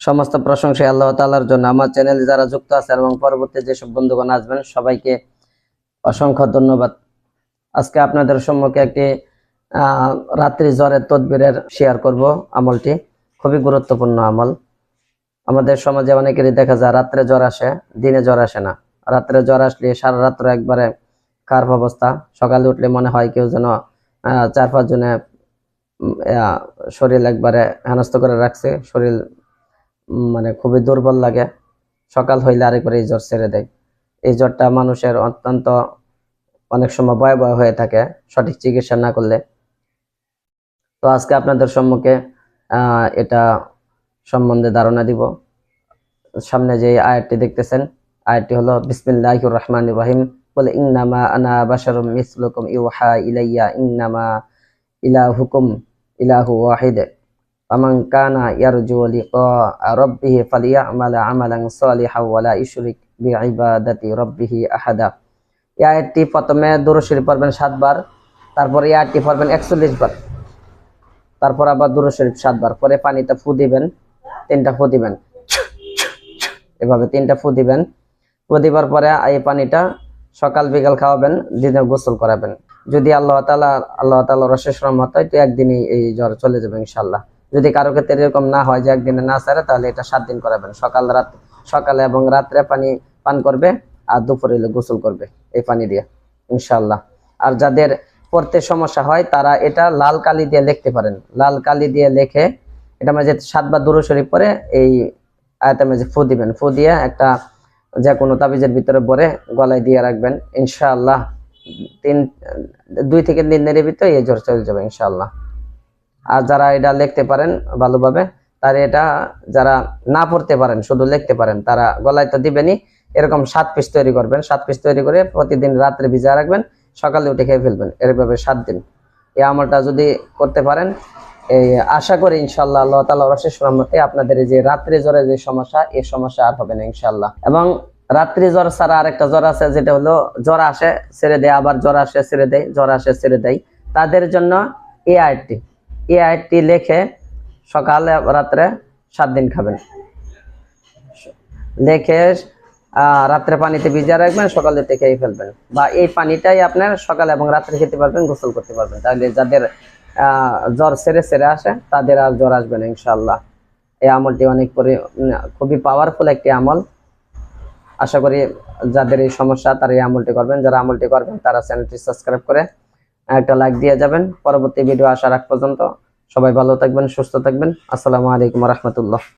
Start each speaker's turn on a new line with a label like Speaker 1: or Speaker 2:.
Speaker 1: সমস্ত প্রশংসা আল্লাহ তাআলার জন্য আমার চ্যানেলে যারা যুক্ত আছে এবং পরবর্তী যেসব বন্ধুগণ আসবেন, সবাইকে অসংখ্য ধন্যবাদ। আজকে আপনাদের সম্মুখে একটি রাত্রি জ্বরের তদবিরের শেয়ার করব আমলটি। খুবই গুরুত্বপূর্ণ আমল। আমাদের সমাজে অনেকেরই দেখা যায়, রাত্রে জ্বর আসে, দিনে জ্বর আসে না। রাত্রে জ্বর আসলে সারা রাত্র একবারে খারাপ অবস্থা। সকালে উঠলে মনে হয় কেউ যেন চার পাঁচ জনে শরীর একবারে হেনস্থ করে রাখছে। শরীর মানে খুবই দুর্বল লাগে। সকাল হইলে আরেকবার এই জ্বর ছেড়ে দেয়। এই জ্বরটা মানুষের অত্যন্ত অনেক সময় ভয়াবহ হয়ে থাকে সঠিক চিকিৎসা না করলে। তো আজকে আপনাদের সম্মুখে এটা সম্বন্ধে ধারণা দিব। সামনে যে আয়াতটি দেখতেছেন, আয়াতটি হলো, বিসমিল্লাহির রহমানির রহিম। বলে, ইন্নামা আনা বাশারুম মিসলুকুম ইউহা ইলাইয়া। ইন্নামা ইলাহুকুম ইলাহু ওয়াহিদ। ফামান কানা ইয়ারজু লিকা রাব্বিহি ফালিয়ামাল আমালান সালিহান ওয়ালা ইশরিক বিইবাদাতি রাব্বিহি আহাদা এই আয়াতটি প্রথমে দুরূদ শরীফ পড়বেন সাতবার তারপর এই আয়াতটি পড়বেন একচল্লিশ বার। তারপর আবার দুরূদ শরীফ সাতবার পরে পানিতে ফু দিবেন, তিনটা ফু দিবেন। এভাবে তিনটা ফু দিবেন। ফু দিবার পরে এই পানিটা সকাল বিকাল খাওয়াবেন, দিনে গোসল করাবেন। যদি আল্লাহ তালা আল্লাহ তালা রশেষ রহমত হয়, তো একদিনই এই জ্বর চলে যাবে ইনশাল্লাহ যদি কারও ক্ষেত্রে এরকম না হয় যে একদিনে না সারে, তাহলে এটা সাত দিন করাবেন। সকাল রাত, সকালে এবং রাত্রে পানি পান করবে আর দুপুরে গোসল করবে এই পানি দিয়ে ইনশাল্লাহ আর যাদের পড়তে সমস্যা হয়, তারা এটা লাল কালি দিয়ে লিখতে পারেন। লাল কালি দিয়ে লেখে এটা মাঝে সাতবার দূর শরীফ পরে এই আয়তের মাঝে ফু দিবেন। ফু দিয়ে একটা যে কোনো তাবিজের ভিতরে ভরে গলায় দিয়ে রাখবেন, ইনশাআল্লাহ। তিন, দুই থেকে তিন দিনের ভিতরে এই জ্বর চলে যাবে, ইনশাআল্লাহ। আর যারা এটা লিখতে পারেন ভালোভাবে, তার এটা যারা না পড়তে পারেন, শুধু লিখতে পারেন, তারা গলায় তো দিবেনই। এরকম সাত পিস তৈরি করবেন, সাত পিস তৈরি করে প্রতিদিন রাত্রে ভিজা রাখবেন, সকালে উঠে খেয়ে ফেলবেন এরভাবে সাত দিন। এই আমলটা যদি করতে পারেন, এই আশা করি ইনশাল্লাহ আল্লাহ তালা রশেষ রহমতে আপনাদের যে রাত্রি জ্বরের যে সমস্যা, এই সমস্যা আর হবে না ইনশাল্লাহ এবং রাত্রি জ্বর ছাড়া আরেকটা জ্বর আছে, যেটা হলো জ্বর আসে, ছেড়ে দেয়, আবার জ্বর আসে, ছেড়ে দেয়, জ্বর আসে, ছেড়ে দেয়। তাদের জন্য এই এই আয়াতটি লেখে সকালে রাত্রে সাত দিন খাবেন। লেখে রাত্রে পানিতে ভিজা রাখবেন, সকালে খেয়ে ফেলবেন। বা এই পানিটাই আপনার সকালে এবং রাত্রে খেতে পারবেন, গোসল করতে পারবেন। তাহলে যাদের জ্বর সেরে সেরে আসে, তাদের আর জ্বর আসবে না ইনশাল্লাহ এই আমলটি অনেক পরি খুবই পাওয়ারফুল একটি আমল। আশা করি যাদের এই সমস্যা, তারা এই আমলটি করবেন। যারা আমলটি করবেন, তারা চ্যানেলটি সাবস্ক্রাইব করে একটা লাইক দিয়ে যাবেন। পরবর্তী ভিডিও আসার আগ পর্যন্ত সবাই ভালো থাকবেন, সুস্থ থাকবেন। আসসালামু আলাইকুম রহমতুল্লাহ।